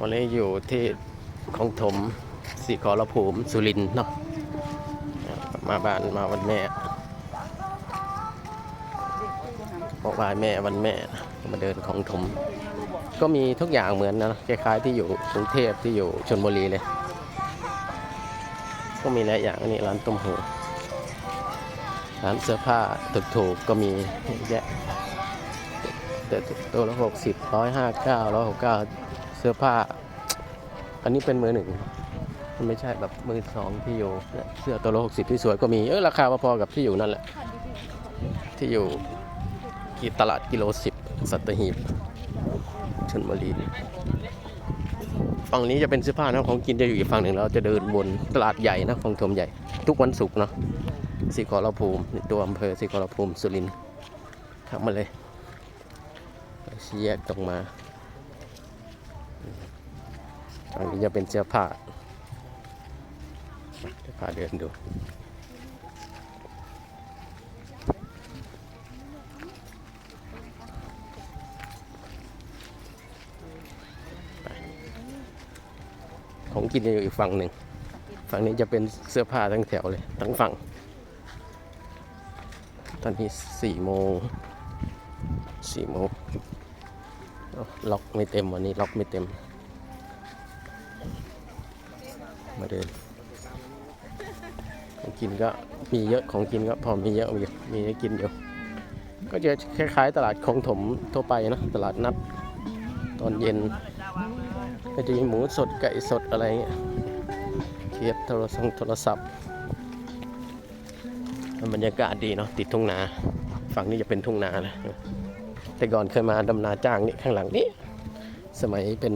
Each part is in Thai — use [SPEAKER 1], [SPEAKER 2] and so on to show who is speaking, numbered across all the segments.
[SPEAKER 1] วันนี้อยู่ที่ของถมสีขอรภูมิสุรินทร์เนาะมาบ้านมาวันแม่บอกว่าแม่วันแม่มาเดินของถม ก็มีทุกอย่างเหมือนนะคล้ายๆที่อยู่กรุงเทพที่อยู่ชนบุรีเลย ก็มีหลายอย่างนี่ร้านต้มหูร้านเสื้อผ้าถูกๆก็มีเยอะแยะแต่ตัวละหกสิบร้อยห้าเก้าร้อยหกเก้า เสื้อผ้า อันนี้เป็นมือหนึ่งมันไม่ใช่แบบมือสองที่อยู่เสื้อตัวละหกสิบที่สวยก็มีเออราคาพอๆกับที่อยู่นั่นแหละ ที่อยู่ที่ตลาดกิโลสิบสัตหีบชนบุรีฝั่งนี้จะเป็นเสื้อผ้านะของกินจะอยู่อีกฝั่งหนึ่งเราจะเดินบนตลาดใหญ่นะของถมใหญ่ ทุกวันศุกร์เนาะสีขอรภูมิตัวอำเภอสีขอรภูมิสุรินทร์ขับมาเลยชี้แยกตรงมา ฝั่งนี้จะเป็นเสื้อผ้าเดี๋ยวพาเดินดูของกินจะอยู่อีกฝั่งหนึ่ง ฝั่งนี้จะเป็นเสื้อผ้าทั้งแถวเลย ทั้งฝั่ง ตอนนี้สี่โมงสี่โมงล็อกไม่เต็มวันนี้ล็อกไม่เต็ม มาเดินของกินก็มีเยอะของกินก็พอมีเยอะมีมีให้กินอยู่ก็จะคล้ายๆ ตลาดของถมทั่วไปนะตลาดนัดตอนเย็น ก็จะมีหมูสดไก่สดอะไรเงี้ยเทียบโทรศัพท์โทรศัพท์บรรยากาศดีเนาะติดทุ่งนาฝั่งนี้จะเป็นทุ่งนานะแต่ก่อนเคยมาดำนาจ้างนี่ข้างหลังนี่สมัยเป็น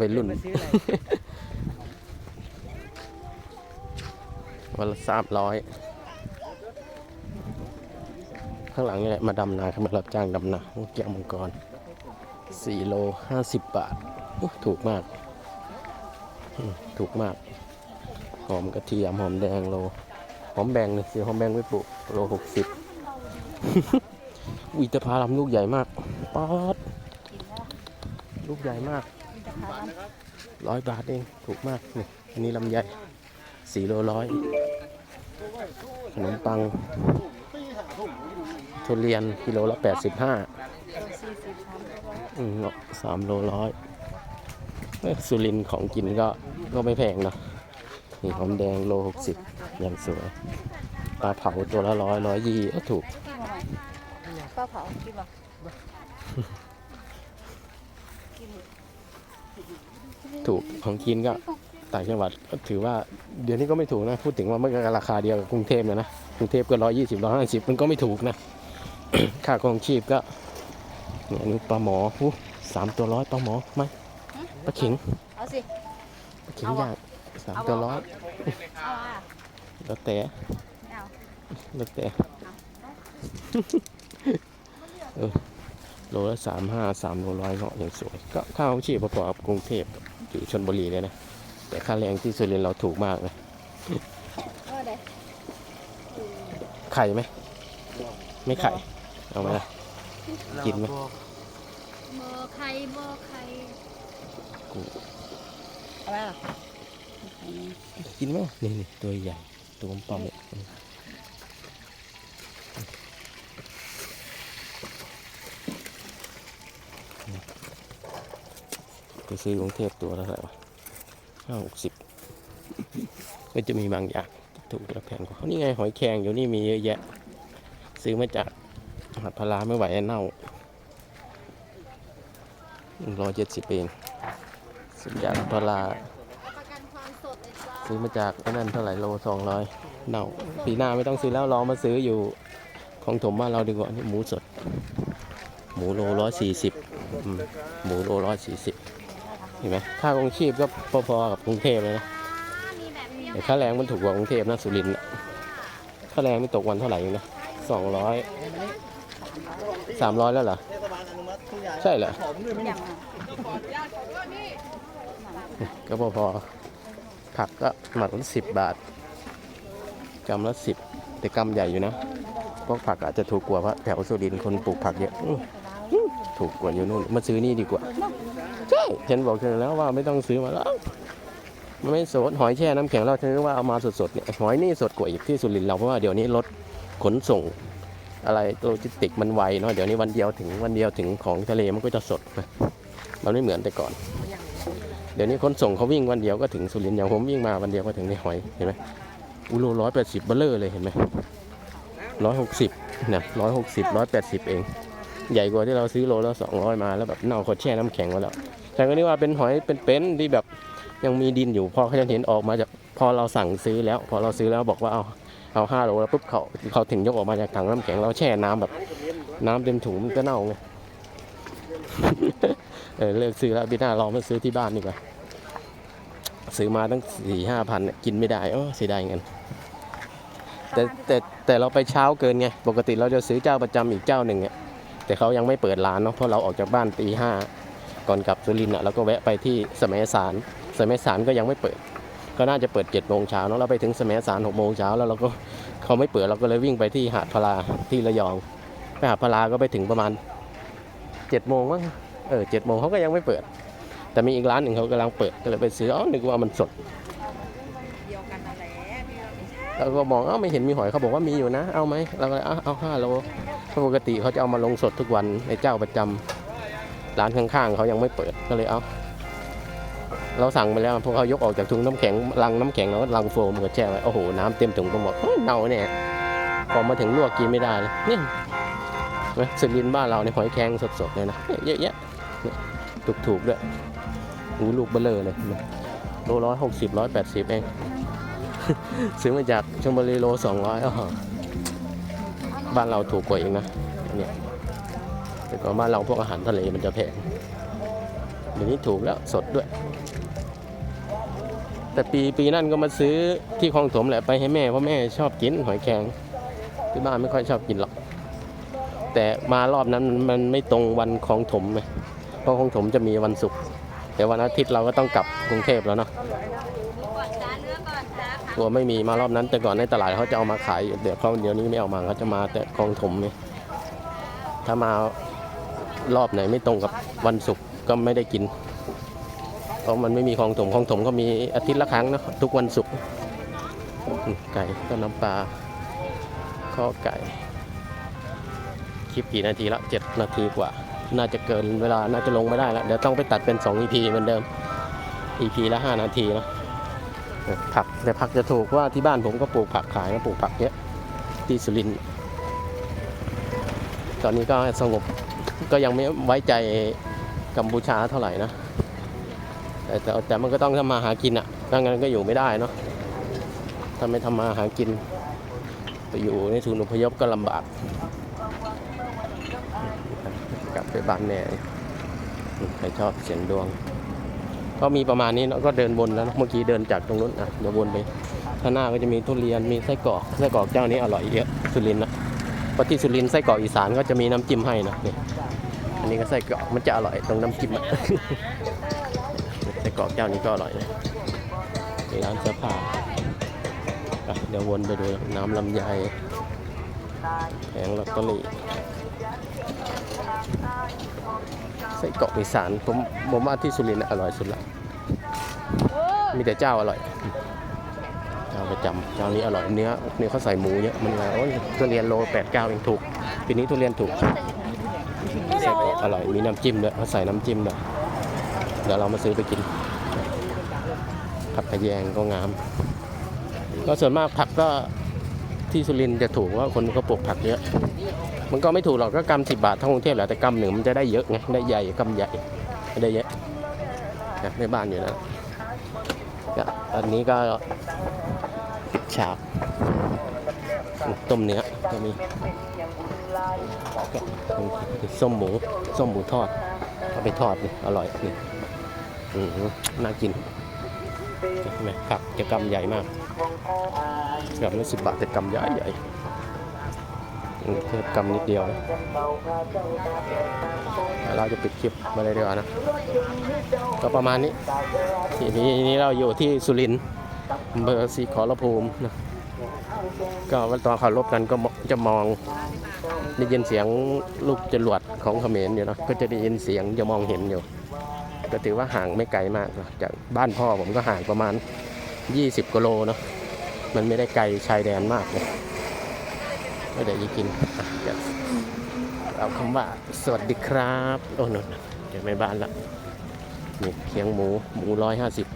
[SPEAKER 1] วัยรุ่น วันละสามร้อยข้างหลังนี่แหละมาดำนาเขามารับจ้างดำนาเกี่ยวมังกรสี่โลห้าสิบบาทโอ้ถูกมาก ถูกมาก หอมกระเทียมหอมแดงโล หอมแบงเลยซื้อหอมแบงไม่ปลูกโลหกสิบวิตาพาลำลูกใหญ่มากป๊อดลูกใหญ่มากร้อยบาทเองถูกมากนี่อันนี้ลำไย สี่โลร้อยขนมปัง ทุเรียนกิโลละแปดสิบห้าอืมสามโลร้อยเอ้ยสุรินทร์ของกินก็ก็ไม่แพงเนอะนี่หอมแดงโลหกสิบอย่างสวยปลาเผาตัวละร้อยร้อยยี่ก็ถูก
[SPEAKER 2] ป้าเผากินป่ะ
[SPEAKER 1] ถูกของกินก็ ต่างจังหวัดก็ถือว่าเดี๋ยวนี้ก็ไม่ถูกนะ พูดถึงว่ามันก็ราคาเดียวกับกรุงเทพเลยนะกรุงเทพก็ร้อยยี่สิบร้อยห้าสิบมันก็ไม่ถูกนะ ค่าครองชีพก็เนี่ยอันนี้ปลาหมออู้สามตัวร้อยปลาหมอไหมปลาเข็ง
[SPEAKER 2] เอาสิ
[SPEAKER 1] ปลาเข็งย่างสามตัวร้อย
[SPEAKER 2] เอาอะ
[SPEAKER 1] แล้วแต่
[SPEAKER 2] ไม่เอา
[SPEAKER 1] แล้วแต่เออโลละสามห้าสามโลร้อยเนาะอย่างสวย ก็ค่าของชีพพอๆกับกรุงเทพอยู่ชนบุรีเลยนะ แต่ค่าแรงที่สุรินทร์เราถูกมากเลย
[SPEAKER 2] เออเดี๋ยว
[SPEAKER 1] ไข่ไหม ไม่ไข่ เอาไหมล่ะ กินไหม
[SPEAKER 2] เบอร์ใครเบอร์ใครเอาไปหรอ
[SPEAKER 1] กินไหมนี่นี่ตัวใหญ่ตัวปอมเนี่ยไปซื้อกรุงเทพตัวละเท่าไหร่วะ ห้าหกสิบก็จะมีบางอย่างถูกและแพงกว่าเขานี่ไงหอยแครงอยู่นี่มีเยอะแยะ ซื้อมาจากหาดพลาไม่ไหวเน่าร้อยเจ็ดสิบเองซื้อจากหาดพลา
[SPEAKER 2] ปลา
[SPEAKER 1] ซื้อมาจากนั่นเท่าไหร่โลสองร้อยเน่าปีหน้าไม่ต้องซื้อแล้วรอมาซื้ออยู่ของถมบ้านเราดีกว่านี่หมูสด หมูโลร้อยสี่สิบหมูโลร้อยสี่สิบ ห็นไหมค่าครองชีพก็พอๆกับกรุงเทพเลยนะ
[SPEAKER 2] มีแบบเปรี้ยว
[SPEAKER 1] แต่ค่าแรงมันถูกกว่ากรุงเทพนะสุรินทร์น่ะค่าแรงไม่ตกวันเท่าไหร่เองนะสองร้อยสามร้อยแล้วเหรอ
[SPEAKER 3] เทศบาลอนุมัติทุกอย่าง
[SPEAKER 1] ใช่เหรอ
[SPEAKER 3] หอมด้วยไหม
[SPEAKER 2] อย่าง
[SPEAKER 1] ก็พอๆผักก็หมัดละสิบบาทกำละสิบแต่กำใหญ่อยู่นะพวกผักอาจจะถูกกว่าเพราะแถวสุรินทร์คนปลูกผักเยอะอื้ออื้อถูกกว่าอยู่นู่นมาซื้อนี่ดีกว่า
[SPEAKER 2] เใช่
[SPEAKER 1] ฉันบอกเธอแล้วว่าไม่ต้องซื้อมาแล้วมันไม่สดหอยแช่น้ำแข็งเราเธอว่าเอามาสดๆเนี่ยหอยนี่สดกว่าอีกที่สุรินทร์เราเพราะว่าเดี๋ยวนี้รถขนส่งอะไรโลจิสติกมันไวเนาะเดี๋ยวนี้วันเดียวถึงวันเดียวถึงของทะเลมันก็จะสดนะมันไม่เหมือนแต่ก่อน เดี๋ยวนี้ขนส่งเขาวิ่งวันเดียวก็ถึงสุรินทร์อย่างผมวิ่งมาวันเดียวก็ถึงในหอยเห็นไหมอุโลร้อยแปดสิบเบลเลอร์เลยเห็นไหมร้อยหกสิบนะร้อยหกสิบร้อยแปดสิบเอง ใหญ่กว่าที่เราซื้อโลละสองร้อยมาแล้วแบบเน่าขาแช่น้ำแข็งไว้แล้วแต่ก็นี่ว่าเป็นหอยเป็นๆที่แบบยังมีดินอยู่พอเขาจะเห็นออกมาจากพอเราสั่งซื้อแล้ว พอเราซื้อแล้วบอกว่าเอาเอาห้าโลแล้วปุ๊บเขาเขาถึงยกออกมาจากถังน้ำแข็งเราแช่น้ำแบบ น้ำเต็มถุงมันก็เน่าไงเออเลิกซื้อแล้วพี่หน้าลองมาซื้อที่บ้านดีกว่าซื้อมาตั้งสี่ห้าพันกินไม่ได้โอ้เสียดายเงินแต่แต่แต่เราไปเช้าเกินไง ปกติเราจะซื้อเจ้าประจำอีกเจ้าหนึ่งเนี่ย แต่เขายังไม่เปิดร้านเนาะเพราะเราออกจากบ้านตีห้าก่อนกลับสุรินทร์อะเราก็แวะไปที่สมัยสารสมัยสารก็ยังไม่เปิด ก็น่าจะเปิด7จ็ดโมงเช้าเนาะเราไปถึงสมัยสารหกโมงเช้าแล้วเราก็เขาไม่เปิดเราก็เลยวิ่งไปที่หาดพลาที่ระยองไปหาดพลาก็ไปถึงประมาณ7จ็ดโมงมั้งเออเจ็ดโมงเขาก็ยังไม่เปิด แต่มีอีกร้านหนึ่งเขากำลังเปิดก็เลยไปซื้ออ๋อนึกว่ามันสด
[SPEAKER 3] เดียวกันนั่นและพี่ว่าไม่ใช่
[SPEAKER 1] เราก็มองเอ้าไม่เห็นมีหอยเขาบอกว่ามีอยู่นะ เอาไหมเราก็เลยเอาเอาห้าโล เพราปกติเขาจะเอามาลงสดทุกวันในเจ้าประจำร้านข้างๆเขายังไม่เปิดก็เลยเอาเราสั่งไปแล้วพวกเขายกออกจากถุงน้ำแข็งลังน้ำแข็งแล้วลังโฟมก็แช่ไว้โอ้โหน้ำเต็มถุงก็หมดเน่าเนี่ยพอมาถึงลวกกินไม่ได้เลยนี่สุรินบ้านเราในหอยแครงสดๆเลยนะเนี่ยเยอะแยะถูกๆด้วยหูลูกเบลเลอเลยโลร้อยหกสิบร้อยแปดสิบเองซื้อมาจากชลบุรีโลสองร้อยอ่อ บ้านเราถูกกว่าเองนะเนี่ยแต่ก่อนบ้านเราพวกอาหารทะเลมันจะแพงเดี๋ยวนี้ถูกแล้วสดด้วย แต่ปีปีนั่นก็มาซื้อที่คลองถมแหละไปให้แม่เพราะแม่ชอบกินหอยแครงที่บ้านไม่ค่อยชอบกินหรอก แต่มารอบนั้นมันมันไม่ตรงวันคลองถมไงเพราะคลองถมจะมีวันศุกร์แต่วันอาทิตย์เราก็ต้องกลับกรุงเทพแล้วเนาะ
[SPEAKER 2] กลั
[SPEAKER 1] วไม่มีมารอบนั้น แต่ก่อนในตลาดเขาจะเอามาขายเดี๋ยวเขาเดี๋ยวนี้ไม่เอามาเขาจะมาแต่คลองถมเนี่ยถ้ามารอบไหนไม่ตรงกับวันศุกร์ก็ไม่ได้กิน เพราะมันไม่มีคลองถมคลองถมก็มีอาทิตย์ละครั้งนะทุกวันศุกร์ไก่ก็น้ำปลาข้อไก่ คลิปกี่นาทีละเจ็ดนาทีกว่า น่าจะเกินเวลาน่าจะลงไม่ได้แล้ว เดี๋ยวต้องไปตัดเป็น2 EP เหมือนเดิม EP ละ5นาทีเนะ ผักแต่ผักจะถูกว่าที่บ้านผมก็ปลูกผักขายนะปลูกผักเยอะที่สุรินทร์ตอนนี้ก็สงบก็ยังไม่ไว้ใจกัมพูชาเท่าไหร่นะแต่แต่แต่มันก็ต้องทำมาหากินอะ่ะถ้างั้นก็อยู่ไม่ได้เนาะถ้าไม่ทำมาหากิน ไปอยู่ในศูนย์อพยพก็ลำบากกลับไปบ้านแน่ใครชอบเสียงดวง ก็มีประมาณนี้เนาะก็เดินวนแล้วเมื่อกี้เดินจากตรงนู้นอะเดี๋ยววนไปข้างหน้าก็จะมีทุเรียนมีไส้กรอกไส้กรอกเจ้านี้อร่อยเยอะสุรินทร์นะพราะที่สุรินทร์ไส้กรอกอีสานก็จะมีน้ำจิ้มให้นะนี่อันนี้ก็ไส้กรอกมันจะอร่อยตรงน้ำจิ้มอะไส้กรอกเจ้านี้ก็อร่อยนะนี่ร้านเสื้อผ้าเดี๋ยววนไปดูน้ำลำไยแผงลอตเตอรี่ไส้กรอกอีสานผมผมว่าที่สุรินทร์น่ะอร่อยสุดละมีแต่เจ้าอร่อยเจ้าประจำเจ้านี้อร่อยเนื้อเนื้อเขาใส่หมูเยอะมันไงโอ้ยทุเรียนโลแปดเก้าเองถูกปีนี้ทุเรียนถูกใส่กรอกอร่อยมีน้ำจิ้มด้วยเขาใส่น้ำจิ้มด้วยเดี๋ยวเรามาซื้อไปกินผักกระแยงก็งามก็ส่วนมากผักก็ ที่สุรินทร์จะถูกว่าคนก็ปลูกผักเยอะ มันก็ไม่ถูกหรอกก็กำสิบบาททั้งกรุงเทพแหละแต่กำหนึ่งมันจะได้เยอะไงได้ใหญ่กำใหญ่ได้เยอะนะในบ้านอยู่นะก็อันนี้ก็ปิดฉากต้มเนื้อก็มีส้มหมูส้มหมูทอดเอาไปทอดนี่อร่อยนี่น่ากิน เห็นไหมผักจะกำใหญ่มากกือบไม่สิบบาทแต่กำใหญ่ใหญ่อืมแค่กำนิดเดียวนะเราจะปิดคลิปมาเลยดีกว่านะ ก็ประมาณนี้ทีนี้นี้เราอยู่ที่สุรินทร์อำเภอศรีขอรภูมินะก็ตอนเขารบกันก็จะมองได้ยินเสียงลูกจรวดของเขมรอยู่นะก็จะได้ยินเสียงจะมองเห็นอยู่ ก็ถือว่าห่างไม่ไกลมากนะจากบ้านพ่อผมก็ห่างประมาณ 20กิโลเนาะมันไม่ได้ไกลชายแดนมากเลยไม่ได้จะกินอะเอาคำว่าสวัสดีครับ โอ้นนเดี๋ยวไม่บ้านละนี่เคียงหมูหมูร้อยห้าสิบ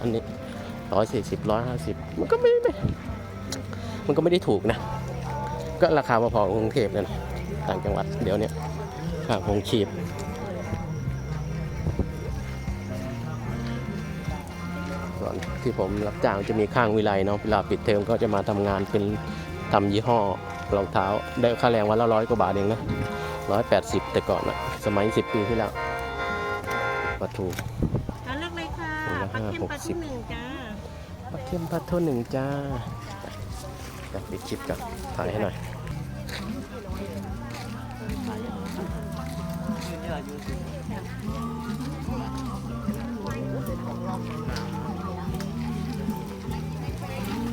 [SPEAKER 1] อันนี้ร้อยสี่สิบร้อยห้าสิบมันก็ไม่ไม่มันก็ไม่ได้ถูกนะ ก็ราคาพอๆกับกรุงเทพนั่นต่างจังหวัดเดี๋ยวเนี้ยค่าคงชีพ ส่วนที่ผมรับจ้างจะมีข้างวิไลเนาะเวลาปิดเทอมก็จะมาทำงานเป็นทำยี่ห้อรองเท้า ได้ค่าแรงวันละร้อยกว่าบาทเองนะร้อยแปดสิบแต่ก่อนนะสมัยสิบปีที่แล้วปลาทู
[SPEAKER 2] เอาเลือกเลยค่ะ
[SPEAKER 1] ถุงละ
[SPEAKER 2] ปลา
[SPEAKER 1] ห้า
[SPEAKER 2] เค็ม
[SPEAKER 1] หก
[SPEAKER 2] ปลา
[SPEAKER 1] สิ
[SPEAKER 2] ทุ่
[SPEAKER 1] บ
[SPEAKER 2] หนึ่งจ้า
[SPEAKER 1] ปลาเค็มปลาทูหนึ่งจ้าไปปิดคลิปกันถ่ายให้หน่อย